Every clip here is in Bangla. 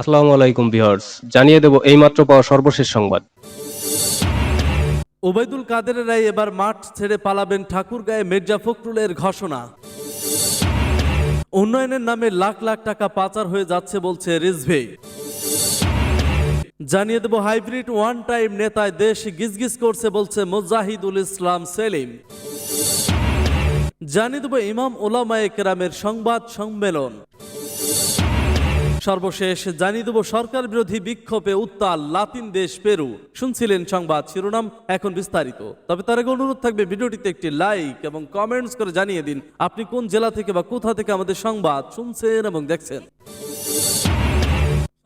আসসালামু আলাইকুম ভিউয়ার্স, জানিয়ে দেব এইমাত্র পাওয়া সর্বশেষ সংবাদ। ওবায়দুল কাদেরের রায় এবার মাঠ ছেড়ে পালাবেন ঠাকুরগাঁয়ে মির্জা ফখরুলের ঘোষণা। উন্নয়নের নামে লাখ লাখ টাকা পাচার হয়ে যাচ্ছে বলছে রিজভি। জানিয়ে দেব হাইব্রিড ওয়ান টাইম নেতায় দেশ গিজগিজ করছে বলছে মুজাহিদুল ইসলাম সেলিম। জানিয়ে দেব ইমাম ওলামায়ে কেরামের সংবাদ সম্মেলন। সর্বশেষ, জানিয়ে দেব সরকার বিরোধী বিক্ষোভে উত্তাল লাতিন দেশ পেরু। শুনছিলেন সংবাদ শিরোনাম, এখন বিস্তারিত। তবে তার আগে অনুরোধ থাকবে ভিডিওটিতে একটি লাইক এবং কমেন্টস করে জানিয়ে দিন, আপনি কোন জেলা থেকে বা কোথা থেকে আমাদের সংবাদ শুনছেন এবং দেখছেন।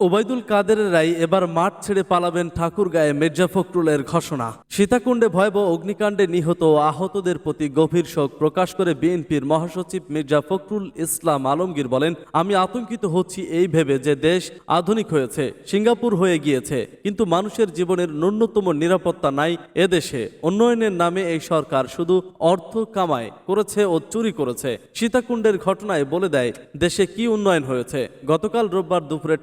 ওবায়দুল কাদের রাই এবার মাঠ ছেড়ে পালাবেন ঠাকুরগাঁয়ে মির্জা ফখরুলের ঘোষণা। সীতাকুণ্ডে ভয়াবহ অগ্নিকাণ্ডে নিহত ও আহতদের প্রতি গভীর শোক প্রকাশ করে বিএনপির মহাসচিব মির্জা ফখরুল ইসলাম আলমগীর বলেন, আমি আতঙ্কিত হচ্ছি এই ভেবে যে দেশ আধুনিক হয়েছে, সিঙ্গাপুর হয়ে গিয়েছে, কিন্তু মানুষের জীবনের ন্যূনতম নিরাপত্তা নাই এদেশে। উন্নয়নের নামে এই সরকার শুধু অর্থ কামায় করেছে ও চুরি করেছে। সীতাকুণ্ডের ঘটনায় বলে দেয়, দেশে কি উন্নয়ন হয়েছে? গতকাল রোববার দুপুরে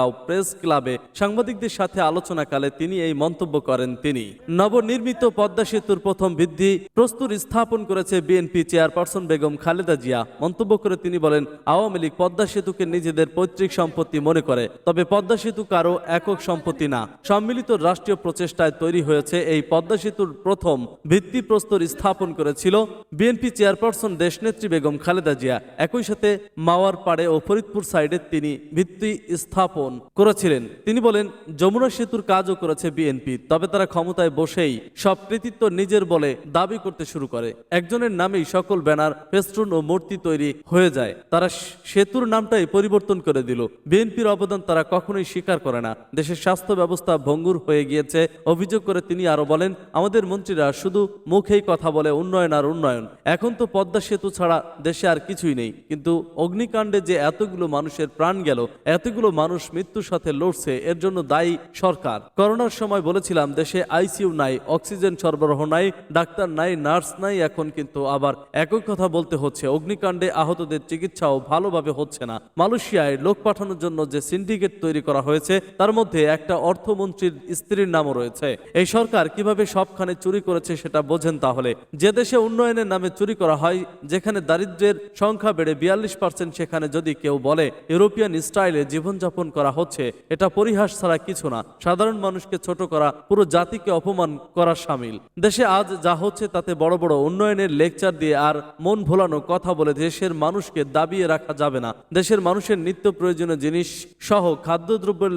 ঠাকুরগাঁও প্রেস ক্লাবে সাংবাদিকদের সাথে আলোচনাকালে তিনি এই মন্তব্য করেন তিনি। নবনির্মিত পদ্মা সেতুর প্রথম বৃদ্ধি প্রস্তুর স্থাপন করেছে বিএনপি চেয়ারপারসন বেগম খালেদা জিয়া। মন্তব্য করে তিনি বলেন, আওয়ামী লীগ পদ্মা সেতুকে নিজেদের পৈতৃক সম্পত্তি মনে করে, তবে পদ্মা সেতু কারও একক সম্পত্তি না। সম্মিলিত রাষ্ট্রীয় প্রচেষ্টায় তৈরি হয়েছে এই পদ্মা সেতুর প্রথম ভিত্তি ভিত্তিপ্রস্তর স্থাপন করেছিল বিএনপি চেয়ারপারসন দেশনেত্রী বেগম খালেদা জিয়া। একই সাথে মাওয়ার পাড়ে ও ফরিদপুর সাইডে তিনি ভিত্তি স্থাপন করেছিলেন। তিনি বলেন, যমুনা সেতুর কাজও করেছে বিএনপি তবে তারা ক্ষমতায় বসেই সব কৃতিত্ব নিজের বলে দাবি করতে শুরু করে। একজনের নামেই সকল ব্যানার, ফেস্টুন ও মূর্তি তৈরি হয়ে যায়। তারা সেতুর নামটাই পরিবর্তন করে দিল। বিএনপির অবদান তারা কখনোই স্বীকার করে না। দেশের স্বাস্থ্য ব্যবস্থা ভঙ্গুর হয়ে গিয়েছে। অভিযোগ করে তিনি আরও বলেন, আমাদের মন্ত্রীরা শুধু মুখেই কথা বলে উন্নয়ন আর উন্নয়ন। এখন তো পদ্মা সেতু ছাড়া দেশে আর কিছুই নেই। কিন্তু অগ্নিকাণ্ডে যে এতগুলো মানুষের প্রাণ গেল, এতগুলো মানুষ মৃত্যুর সাথে লড়ছে, এর জন্য দায়ী সরকার। করোনার সময় বলেছিলাম, দেশে আইসিইউ নাই, অক্সিজেন সরবরাহ নাই, ডাক্তার নাই, নার্স নাই, এখন কিন্তু আবার একই কথা বলতে হচ্ছে। অগ্নিকাণ্ডে আহতদের চিকিৎসাও ভালোভাবে হচ্ছে না। মালয়েশিয়ায় লোক পাঠানোর জন্য যে সিন্ডিকেট তৈরি করা হয়েছে, তার মধ্যে একটা অর্থমন্ত্রীর স্ত্রীর নামও রয়েছে। এই সরকার কীভাবে সবখানে চুরি করেছে সেটা বোঝেন তাহলে। যে দেশে উন্নয়নের নামে চুরি করা হয়, যেখানে দারিদ্র্যের সংখ্যা বেড়ে বিয়াল্লিশ পার্সেন্ট সেখানে যদি কেউ বলে, ইউরোপিয়ান স্টাইলে জীবনযাপন করা হচ্ছে, এটা পরিহাস ছাড়া কিছু না। সাধারণ মানুষকে ছোট করা, পুরো জাতিকে অপমান করা সামিল। দেশে আজ যা হচ্ছে তাতে বড় বড় উন্নয়নের লেকচার দিয়ে আর মন ভোলানো কথা বলে দেশের মানুষকে দাবিয়ে রাখা যাবে না। দেশের মানুষের নিত্য প্রয়োজনীয় জিনিস সহ খাদ্যদ্রব্যের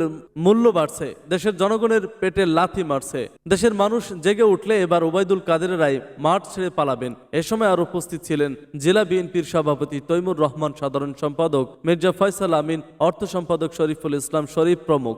মূল্য বাড়ছে, দেশের জনগণের পেটে লাথি মারছে। দেশের মানুষ জেগে উঠলে এবার ওবায়দুল কাদের রায় মাঠ ছেড়ে পালাবেন। এ সময় আর উপস্থিত ছিলেন জেলা বিএনপির সভাপতি তৈমুর রহমান, সাধারণ সম্পাদক মির্জা ফয়সাল আমিন, অর্থ সম্পাদক শরীফুল ইসলাম শরীফ প্রমুখ।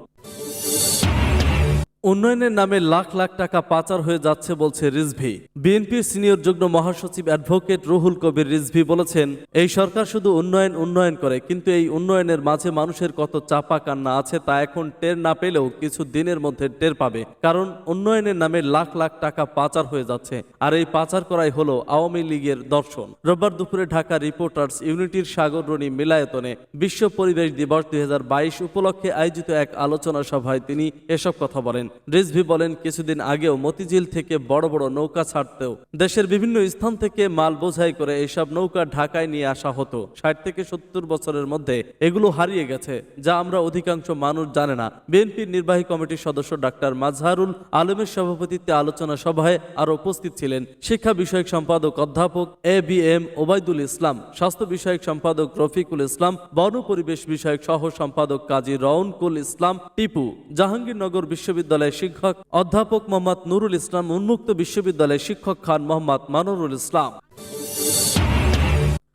উন্নয়নের নামে লাখ লাখ টাকা পাচার হয়ে যাচ্ছে বলছে রিজভি। বিএনপির সিনিয়র যুগ্ম মহাসচিব অ্যাডভোকেট রুহুল কবির রিজভি বলেছেন, এই সরকার শুধু উন্নয়ন উন্নয়ন করে, কিন্তু এই উন্নয়নের মাঝে মানুষের কত চাপা কান্না আছে তা এখন টের না পেলেও কিছু দিনের মধ্যে টের পাবে। কারণ উন্নয়নের নামে লাখ লাখ টাকা পাচার হয়ে যাচ্ছে, আর এই পাচার করাই হলো আওয়ামী লীগের দর্শন। রোববার দুপুরে ঢাকা রিপোর্টার্স ইউনিটির সাগররণী মিলায়তনে বিশ্ব পরিবেশ দিবস দুই হাজার বাইশ উপলক্ষে আয়োজিত এক আলোচনা সভায় তিনি এসব কথা বলেন। রিজভি বলেন, কিছুদিন আগেও মতিঝিল থেকে বড় বড় নৌকা ছাড়তেও দেশের বিভিন্ন স্থান থেকে মাল বোঝাই করে এইসব নৌকা ঢাকায় নিয়ে আসা হতো। ষাট থেকে সত্তর বছরের মধ্যে এগুলো হারিয়ে গেছে, যা আমরা অধিকাংশ মানুষ জানে না। বিএনপির নির্বাহী কমিটির সদস্য ডাক্তার মাজহারুল আলমের সভাপতিত্বে আলোচনা সভায় আরও উপস্থিত ছিলেন। শিক্ষা বিষয়ক সম্পাদক অধ্যাপক A B M Obaidul Islam, স্বাস্থ্য বিষয়ক সম্পাদক রফিকুল ইসলাম, বন পরিবেশ বিষয়ক সহ সম্পাদক কাজী রউনকুল ইসলাম, টিপু, জাহাঙ্গীরনগর বিশ্ববিদ্যালয়ের শিক্ষক অধ্যাপক মোহাম্মদ নুরুল ইসলাম উন্মুক্ত বিশ্ববিদ্যালয়ের শিক্ষক Khan Mohammad Manrul Islam.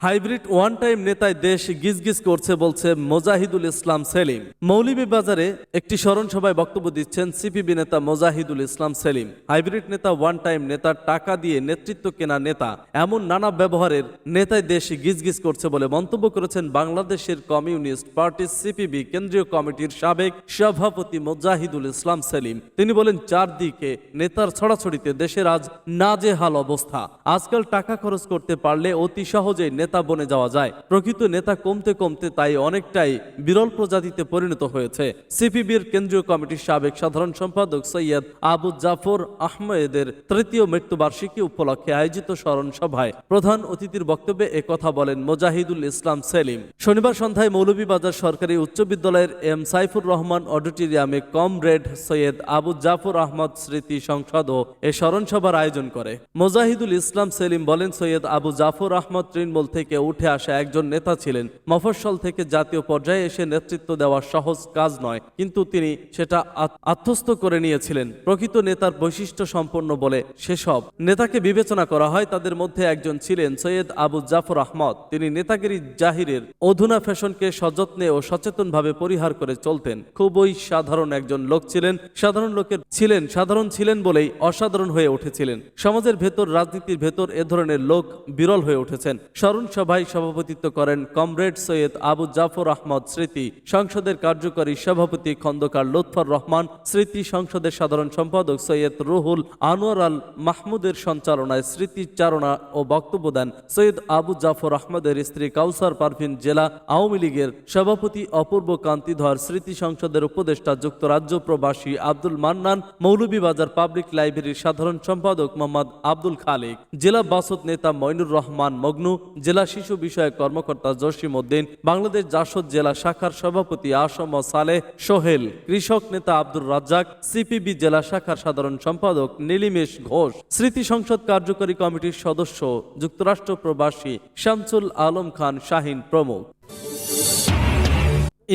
Hybrid one time নেতায় দেশ গিজগিজ করছে বলছে মোজাহিদুল ইসলাম সেলিম। মৌলিবাজারে একটি স্মরণ সভায় বক্তব্য দিচ্ছেন সিপিবি নেতা মোজাহিদুল ইসলাম সেলিম। হাইব্রিড নেতা ওয়ান টাইম নেতার টাকা দিয়ে নেতৃত্ব কেনা নেতা, এমন নানা ব্যবহারের নেতায় দেশ গিজগিজ করছে বলে মন্তব্য করেছেন বাংলাদেশের কমিউনিস্ট পার্টি সিপিবি কেন্দ্রীয় কমিটির সাবেক সভাপতি মোজাহিদুল ইসলাম সেলিম। তিনি বলেন, চারদিকে নেতার ছড়াছড়িতে দেশের আজ নাজেহাল অবস্থা। আজকাল টাকা খরচ করতে পারলে অতি সহজেই নেতা বনে যাওয়া যায়। প্রকৃত নেতা কমতে কমতে তাই অনেকটাই বিরল প্রজাতিতে পরিণত হয়েছে। সিপিবির কেন্দ্রীয় কমিটির সাবেক সাধারণ সম্পাদক সৈয়দ আবু জাফর আহমেদের তৃতীয় মৃত্যুবার্ষিকী উপলক্ষে আয়োজিত স্মরণ সভায় প্রধান অতিথির বক্তব্যে একথা বলেন মোজাহিদুল ইসলাম সেলিম। শনিবার সন্ধ্যায় মৌলভীবাজার সরকারি উচ্চ বিদ্যালয়ের এম সাইফুর রহমান অডিটোরিয়ামে কমরেড সৈয়দ আবু জাফর আহমদ স্মৃতি সংসদ ও এ স্মরণ সভার আয়োজন করে। মোজাহিদুল ইসলাম সেলিম বলেন, সৈয়দ আবু জাফর আহমদ তৃণমূল থেকে উঠে আসা একজন নেতা ছিলেন। মফস্বল থেকে জাতীয় পর্যায়ে এসে নেতৃত্ব দেওয়া সহজ কাজ নয়, কিন্তু তিনি সেটা আত- আত্মস্থ করে নিয়েছিলেন। প্রকৃত নেতার বৈশিষ্ট্য সম্পন্ন বলে সেসব। নেতাকে বিবেচনা করা হয় তাদের মধ্যে একজন ছিলেন সৈয়দ আবু জাফর আহমদ। তিনি নেতাগিরি জাহিরের অধুনা ফ্যাশনকে সযত্নে ও সচেতনভাবে পরিহার করে চলতেন। খুবই সাধারণ একজন লোক ছিলেন। সাধারণ লোকের ছিলেন, সাধারণ ছিলেন বলেই অসাধারণ হয়ে উঠেছিলেন। সমাজের ভেতর, রাজনীতির ভেতর এ ধরনের লোক বিরল হয়ে উঠেছেন। স্মরণ সভায় সভাপতিত্ব করেন কমরেড সৈয়দ আবু জাফর আহমদ স্মৃতি, সংসদের কার্যকরী সভাপতি খন্দকার লুৎফর রহমান, স্মৃতি সংসদের সাধারণ সম্পাদক সৈয়দ রুহুল আনোয়ার আল মাহমুদের সঞ্চালনায় স্মৃতিচারণা ও বক্তব্য দেন সৈয়দ আবু জাফর আহমদের স্ত্রী কাউসার পারভিন জেলা আওয়ামী লীগের সভাপতি অপূর্ব কান্তিধর স্মৃতি সংসদের উপদেষ্টা যুক্তরাজ্য প্রবাসী আব্দুল মান্নান, মৌলভীবাজার পাবলিক লাইব্রেরির সাধারণ সম্পাদক মোহাম্মদ আব্দুল খালিক, জেলা বাসদ নেতা মইনুর রহমান মগনু, জেলা শিশু বিষয়ক কর্মকর্তা জসিম উদ্দিন, বাংলাদেশ জাসদ জেলা শাখার সভাপতি আসম সালে সোহেল, কৃষক নেতা আব্দুর রাজ্জাক, সিপিবি জেলা শাখার সাধারণ সম্পাদক নীলিমেশ ঘোষ, স্মৃতি সংসদ কার্যকরী কমিটির সদস্য, যুক্তরাষ্ট্র প্রবাসী শামসুল আলম খান শাহিন প্রমুখ।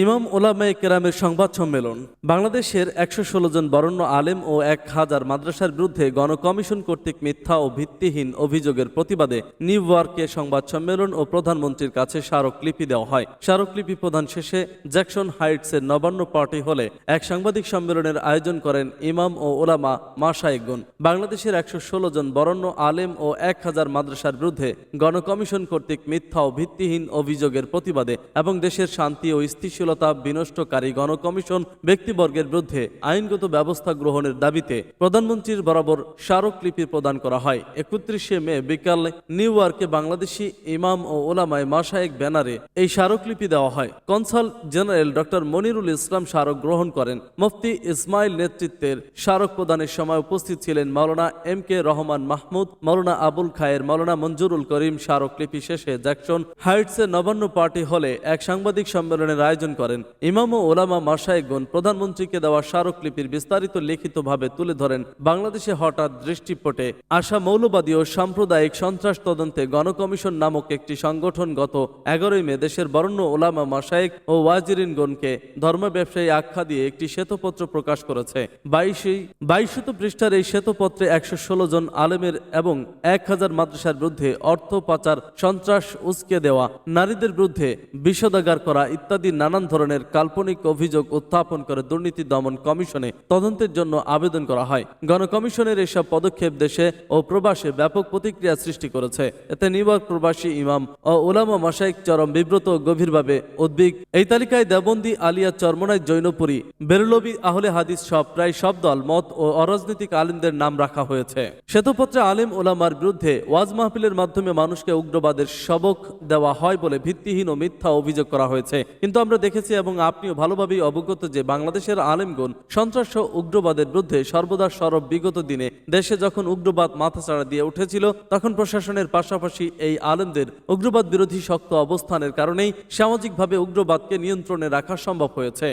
ইমাম ওলামায়ে কেরামের সংবাদ সম্মেলন, বাংলাদেশের একশো ষোলো জন বরণ্য আলেম ও এক হাজার মাদ্রাসার বিরুদ্ধে গণকমিশন কর্তৃক মিথ্যা ও ভিত্তিহীন অভিযোগের প্রতিবাদে নিউ ইয়র্কে সংবাদ সম্মেলন ও প্রধানমন্ত্রীর কাছে স্মারকলিপি দেওয়া হয়। স্মারকলিপি প্রদান শেষে জ্যাকসন হাইটসের নবান্ন পার্টি হলে এক সাংবাদিক সম্মেলনের আয়োজন করেন ইমাম ও ওলামা মাসায়েকগণ বাংলাদেশের একশো ষোলো জন বরণ্য আলেম ও এক হাজার মাদ্রাসার বিরুদ্ধে গণকমিশন কর্তৃক মিথ্যা ও ভিত্তিহীন অভিযোগের প্রতিবাদে এবং দেশের শান্তি ও স্থিতিশীলতা বিনষ্টকারী গণকমিশন ব্যক্তিবর্গের বিরুদ্ধে আইনগত ব্যবস্থা গ্রহণের দাবিতে প্রধানমন্ত্রীর বরাবর স্মারকলিপি প্রদান করা হয়। একত্রিশে মে বিকালে নিউ ইয়র্কে বাংলাদেশি ইমাম ও ওলামায় মাসায়েক ব্যানারে এই স্মারকলিপি দেওয়া হয়। Consul general doctor Monirul Islam স্মারক গ্রহণ করেন। মুফতি ইসমাইল নেতৃত্বের স্মারক প্রদানের সময় উপস্থিত ছিলেন মাওলানা এম কে রহমান মাহমুদ, মাওলানা আবুল খায়ের, মাওলানা মঞ্জুরুল করিম। স্মারকলিপি শেষে জ্যাকসন হাইটসের নবান্ন পার্টি হলে এক সাংবাদিক সম্মেলনের আয়োজন করেন। ইমাম ও ওলামা মাসায়েকগণ প্রধানমন্ত্রীকে দেওয়া স্মারকলিপির বিস্তারিত লিখিতভাবে তুলে ধরেন। বাংলাদেশে হঠাৎ দৃষ্টিপটে আসা মৌলবাদী ও সাম্প্রদায়িক সন্ত্রাস তদন্তে গণকমিশন নামক একটি সংগঠন গত এগারোই মে দেশের বরণ্য ওলামা মাসায়েক ও ওয়াজিরিনগণকে ধর্ম ব্যবসায়ী আখ্যা দিয়ে একটি শ্বেতপত্র প্রকাশ করেছে। বাইশে, বাইশশত পৃষ্ঠার এই শ্বেতপত্রে একশো ষোলো জন আলেমের এবং এক হাজার মাদ্রাসার বিরুদ্ধে অর্থ পাচার, সন্ত্রাস উস্কে দেওয়া, নারীদের বিরুদ্ধে বিষোদাগার করা ইত্যাদি নানান ধরনের কাল্পনিক অভিযোগ উত্থাপন করে দুর্নীতি দমন কমিশনে তদন্তের জন্য আবেদন করা হয়। গণকমিশনের এসব পদক্ষেপ দেশে ও প্রবাসে ব্যাপক প্রতিক্রিয়া সৃষ্টি করেছে। এতে নিউ প্রবাসী ইমাম ও ওলামা মাসাইক চরম বিব্রত গভীরভাবে উদ্বিগ। এই তালিকায় দেবন্দি আলিয়া চরমনাই জৈনপুরী, বেরলবি আহলে হাদিস সব প্রায় সব দল, মত ও অরাজনৈতিক আলিমদের নাম রাখা হয়েছে। শ্বেতপত্রে আলিম ওলামার বিরুদ্ধে ওয়াজ মাহফিলের মাধ্যমে মানুষকে উগ্রবাদের সবক দেওয়া হয় বলে ভিত্তিহীন ও মিথ্যা অভিযোগ করা হয়েছে। কিন্তু আমরা দেখেছি এবং আপনিও ভালোভাবেই অবগত যে বাংলাদেশের আলেমগণ সন্ত্রাস ও উগ্রবাদের বিরুদ্ধে সর্বদা সরব বিগত দিনে দেশে যখন উগ্রবাদ মাথাচাড়া দিয়ে উঠেছিল, তখন প্রশাসনের পাশাপাশি এই আলেমদের উগ্রবাদ বিরোধী শক্ত অবস্থানের কারণেই সামাজিকভাবে উগ্রবাদকে নিয়ন্ত্রণে রাখা সম্ভব হয়েছে।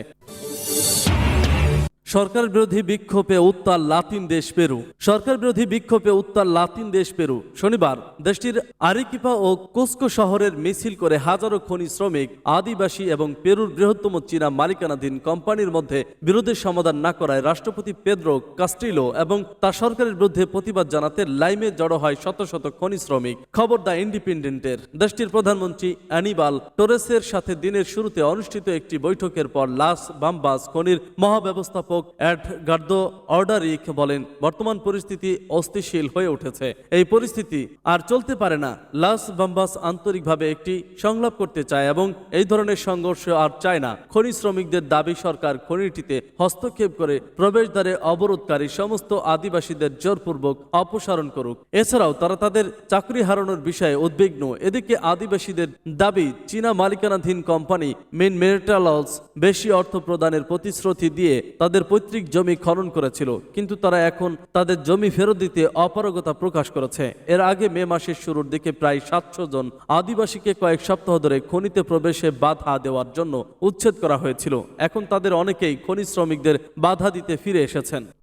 সরকার বিরোধী বিক্ষোভে উত্তাল লাতিন দেশ পেরু। সরকার বিরোধী বিক্ষোভে উত্তাল লাতিন দেশ পেরু। শনিবার, দেশটির আরিকিপা ও কুস্কো শহরের মিছিল করে হাজারো খনি শ্রমিক, আদিবাসী এবং পেরুর বৃহত্তম চীনা মালিকানাধীন কোম্পানির মধ্যে বিরোধের সমাধান না করায় রাষ্ট্রপতি পেদ্রো কাস্ট্রিলো এবং তার সরকারের বিরুদ্ধে প্রতিবাদ জানাতে লাইমে জড়ো হয় শত শত খনি শ্রমিক, খবর দ্য ইন্ডিপেন্ডেন্টের। দেশটির প্রধানমন্ত্রী অ্যানিবাল টোরেসের সাথে দিনের শুরুতে অনুষ্ঠিত একটি বৈঠকের পর লাস বাম্বাস খনির মহাব্যবস্থাপক অধ্যাপক অ্যাড গার্দো অর্ডারিক বলেন, বর্তমান পরিস্থিতি অস্থিতিশীল হয়ে উঠেছে। এই পরিস্থিতি আর চলতে পারে না। লাস বাম্বাস আন্তরিকভাবে একটি সংলাপ করতে চায় এবং এই ধরনের সংঘর্ষ আর চায় না। খনি শ্রমিকদের দাবি, সরকার খনিটিতে হস্তক্ষেপ করে প্রবেশদ্বারে অবরোধকারী সমস্ত আদিবাসীদের জোরপূর্বক অপসারণ করুক। এছাড়াও তারা তাদের চাকরি হারানোর বিষয়ে উদ্বিগ্ন। এদিকে আদিবাসীদের দাবি, চীনা মালিকানাধীন কোম্পানি মেন মেটালস বেশি অর্থ প্রদানের প্রতিশ্রুতি দিয়ে তাদের পৈতৃক জমি খনন করেছিল, কিন্তু তারা এখন তাদের জমি ফেরত দিতে অপারগতা প্রকাশ করেছে। এর আগে মে মাসের শুরুর দিকে প্রায় সাতশো জন আদিবাসীকে কয়েক সপ্তাহ ধরে খনিতে প্রবেশে বাধা দেওয়ার জন্য উচ্ছেদ করা হয়েছিল। এখন তাদের অনেকেই খনি শ্রমিকদের বাধা দিতে ফিরে এসেছেন।